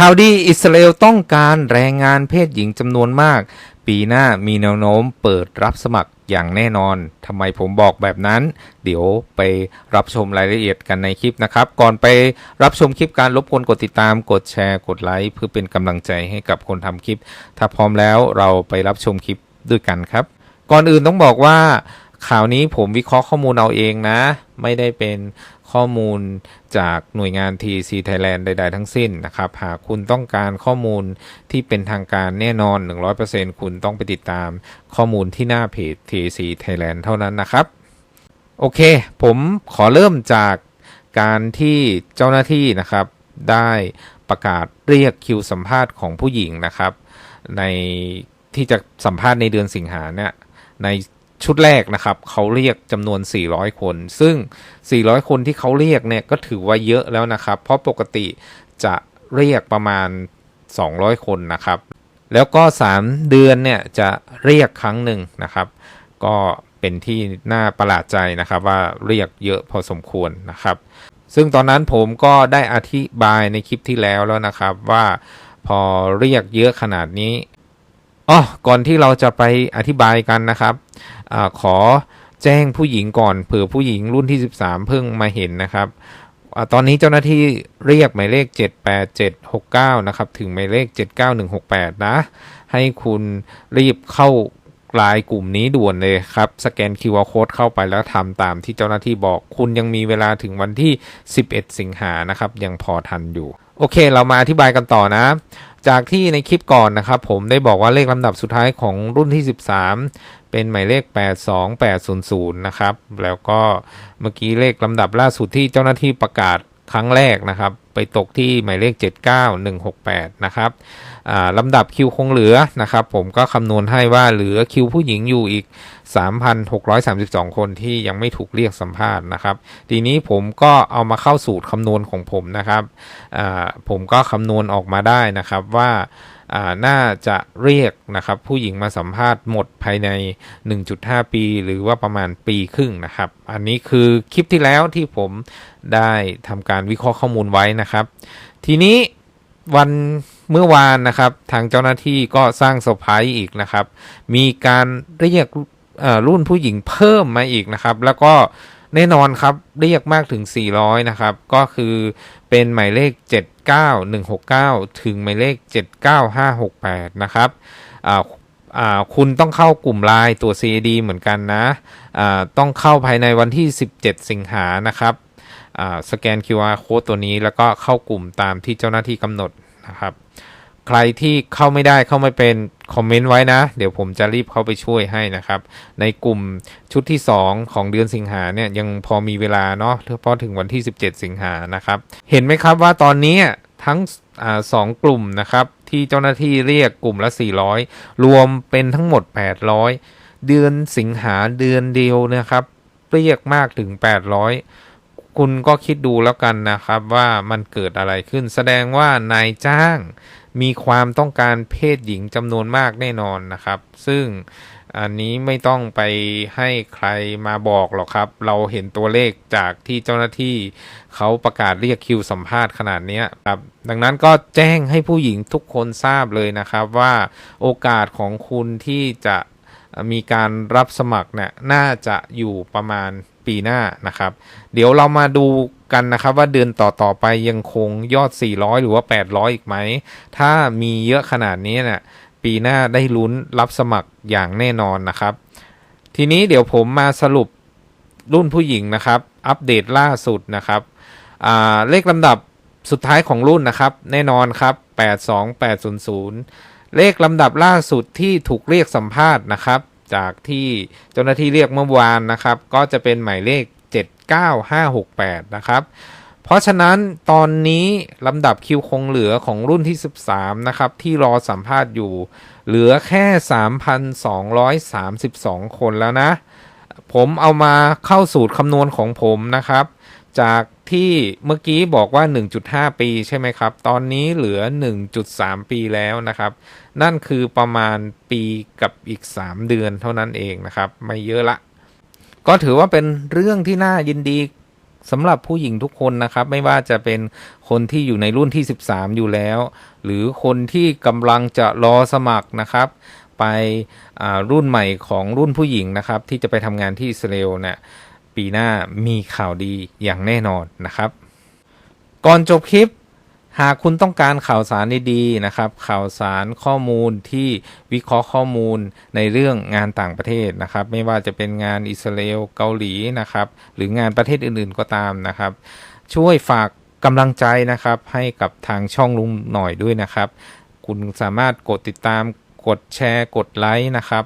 ข่าวดีอิสราเอลต้องการแรงงานเพศหญิงจำนวนมาก ปีหน้ามีแนวโน้มเปิดรับสมัครอย่างแน่นอนทำไมผมบอกแบบนั้น เดี๋ยวไปรับชมรายละเอียดกันในคลิปนะครับ ก่อนไปรับชมคลิปการรบกวนกดติดตาม กดแชร์ กดไลค์เพื่อเป็นกำลังใจให้กับคนทำคลิป ถ้าพร้อมแล้วเราไปรับชมคลิปด้วยกันครับ ก่อนอื่นต้องบอกว่าข่าวนี้ผมวิเคราะห์ข้อมูลเอาเองนะ ไม่ได้เป็น ข้อมูลจากหน่วยงาน TC Thailand ใด ๆ ทั้งสิ้นนะครับ หากคุณต้องการข้อมูลที่เป็นทางการแน่นอน 100%คุณต้องไปติดตามข้อมูลที่หน้าเพจ TC Thailand เท่านั้นนะครับ โอเค ผมขอเริ่มจากการที่เจ้าหน้าที่นะครับ ได้ประกาศเรียกคิวสัมภาษณ์ของผู้หญิงนะครับ ในที่จะสัมภาษณ์ในเดือนสิงหาเนี่ยใน ชุดแรกนะครับเขาเรียกจำนวน 400 คน ซึ่ง 400 คนที่เขาเรียกเนี่ยก็ถือว่าเยอะแล้วนะครับ เพราะปกติจะเรียกประมาณ 200 คนนะครับ แล้วก็ 3 เดือนเนี่ยจะเรียกครั้งหนึ่งนะครับ ก็เป็นที่น่าประหลาดใจนะครับว่าเรียกเยอะพอสมควรนะครับ ซึ่งตอนนั้นผมก็ได้อธิบายในคลิปที่แล้วแล้วนะครับว่าพอเรียกเยอะขนาดนี้ อ๋อก่อนที่เราจะไปอธิบายกันนะครับอขอแจ้งผู้หญิงก่อนเผื่อผู้หญิงรุ่นที่ 13 เพิ่งมาเห็นนะครับอตอนนี้เจ้าหน้าที่เรียกหมายเลข 78769 นะครับ ถึงหมายเลข 79168 นะ ให้คุณรีบเข้าลายกลุ่มนี้ด่วนเลยครับ สแกน QR Code เข้าไปแล้วทำตามที่เจ้าหน้าที่บอก คุณยังมีเวลาถึงวันที่ 11 สิงหานะครับ ยังพอทันอยู่ โอเค เรามาอธิบายกันต่อนะ จากที่ในคลิปก่อนนะครับ ผมได้บอกว่าเลขลำดับสุดท้ายของรุ่นที่ 13 เป็นหมายเลข 82800 นะครับ แล้วก็เมื่อกี้เลขลำดับล่าสุดที่เจ้าหน้าที่ประกาศ ครั้งแรกนะครับ ไปตกที่หมายเลข 79168 นะครับลำดับคิวคงเหลือนะครับ ผมก็คำนวณให้ว่าเหลือคิวผู้หญิงอยู่อีก 3,632 คนที่ยังไม่ถูกเรียกสัมภาษณ์นะครับ ทีนี้ผมก็เอามาเข้าสูตรคำนวณของผมนะครับผมก็คำนวณออกมาได้นะครับว่า น่าจะเรียกนะครับผู้หญิงมาสัมภาษณ์หมดภายใน 1.5 ปี หรือว่าประมาณปีครึ่งนะครับ อันนี้คือคลิปที่แล้วที่ผมได้ทำการวิเคราะห์ข้อมูลไว้นะครับ ทีนี้วันเมื่อวานนะครับ ทางเจ้าหน้าที่ก็สร้างเซอร์ไพรส์อีกนะครับ มีการเรียกรุ่นผู้หญิงเพิ่มมาอีกนะครับ แล้วก็แน่นอนครับเรียกมากถึง 400 นะครับ ก็คือ เป็นหมายเลข 79169 ถึงหมายเลข 79568 นะครับคุณต้องเข้ากลุ่มไลน์ตัว CAD เหมือนกันนะต้องเข้าภายในวันที่ 17 สิงหานะครับสแกน QR code ตัวนี้แล้วก็เข้ากลุ่มตามที่เจ้าหน้าที่กำหนดนะครับ ใครที่เข้าไม่ได้เข้าไม่เป็นคอมเมนต์ไว้นะ เดี๋ยวผมจะรีบเข้าไปช่วยให้นะครับ ในกลุ่มชุดที่ 2 ของเดือนสิงหาเนี่ยยังพอมีเวลาเนาะเพราะถึงวันที่ 17 สิงหานะครับ เห็นไหมครับว่าตอนนี้ทั้งอสองกลุ่มนะครับ ที่เจ้าหน้าที่เรียกกลุ่มละ 400 รวมเป็นทั้งหมด 800 เดือนสิงหาเดือนเดียวนะครับเรียกมากถึง 800 คุณก็คิดดูแล้วกันนะครับว่ามันเกิดอะไรขึ้น แสดงว่านายจ้างมีความต้องการเพศหญิงจำนวนมากแน่นอนนะครับ ซึ่งอันนี้ไม่ต้องไปให้ใครมาบอกหรอกครับ เราเห็นตัวเลขจากที่เจ้าหน้าที่เขาประกาศเรียกคิวสัมภาษณ์ขนาดนี้ครับ ดังนั้นก็แจ้งให้ผู้หญิงทุกคนทราบเลยนะครับว่าโอกาสของคุณที่จะ มีการรับสมัครเนี่ยน่าจะอยู่ประมาณปีหน้านะครับ เดี๋ยวเรามาดูกันนะครับว่าเดือนต่อต่อไปยังคงยอด 400 หรือว่า 800 อีกไหม ถ้ามีเยอะขนาดนี้เนะี่ยปีหน้าได้ลุ้นรับสมัครอย่างแน่นอนนะครับ ทีนี้เดี๋ยวผมมาสรุปรุ่นผู้หญิงนะครับ อัปเดตล่าสุดนะครับเลขลำดับสุดท้ายของรุ่นนะครับ แน่นอนครับ 82800 เลขลำดับล่าสุดที่ถูกเรียกสัมภาษณ์นะครับ จากที่เจ้าหน้าที่เรียกเมื่อวานนะครับ ก็จะเป็นหมายเลข 79568 นะครับ เพราะฉะนั้นตอนนี้ลำดับคิวคงเหลือของรุ่นที่ 13 นะครับ ที่รอสัมภาษณ์อยู่ เหลือแค่ 3,232 คนแล้วนะ ผมเอามาเข้าสูตรคำนวณของผมนะครับ จากที่เมื่อกี้บอกว่า 1.5 ปีใช่ไหมครับ ตอนนี้เหลือ 1.3 ปีแล้วนะครับ นั่นคือประมาณปีกับอีก 3 เดือนเท่านั้นเองนะครับ ไม่เยอะละ ก็ถือว่าเป็นเรื่องที่น่ายินดีสำหรับผู้หญิงทุกคนนะครับ ไม่ว่าจะเป็นคนที่อยู่ในรุ่นที่ 13 อยู่แล้ว หรือคนที่กำลังจะรอสมัครนะครับ ไปรุ่นใหม่ของรุ่นผู้หญิงนะครับ ที่จะไปทำงานที่อิสราเอลเนี่ย ปีหน้ามีข่าวดีอย่างแน่นอนนะครับ ก่อนจบคลิป หากคุณต้องการข่าวสารดีๆนะครับ ข่าวสารข้อมูลที่วิเคราะห์ข้อมูลในเรื่องงานต่างประเทศนะครับ ไม่ว่าจะเป็นงานอิสราเอลเกาหลีนะครับ หรืองานประเทศอื่นๆก็ตามนะครับ ช่วยฝากกำลังใจนะครับให้กับทางช่องลุงหน่อยด้วยนะครับ คุณสามารถกดติดตาม กดแชร์กดไลค์นะครับ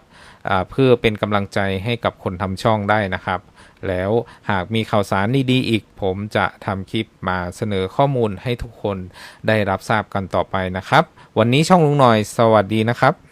เพื่อเป็นกำลังใจให้กับคนทำช่องได้นะครับ แล้วหากมีข่าวสารดีๆอีก ผมจะทำคลิปมาเสนอข้อมูลให้ทุกคนได้รับทราบกันต่อไปนะครับ วันนี้ช่องลุงหน่อยสวัสดีนะครับ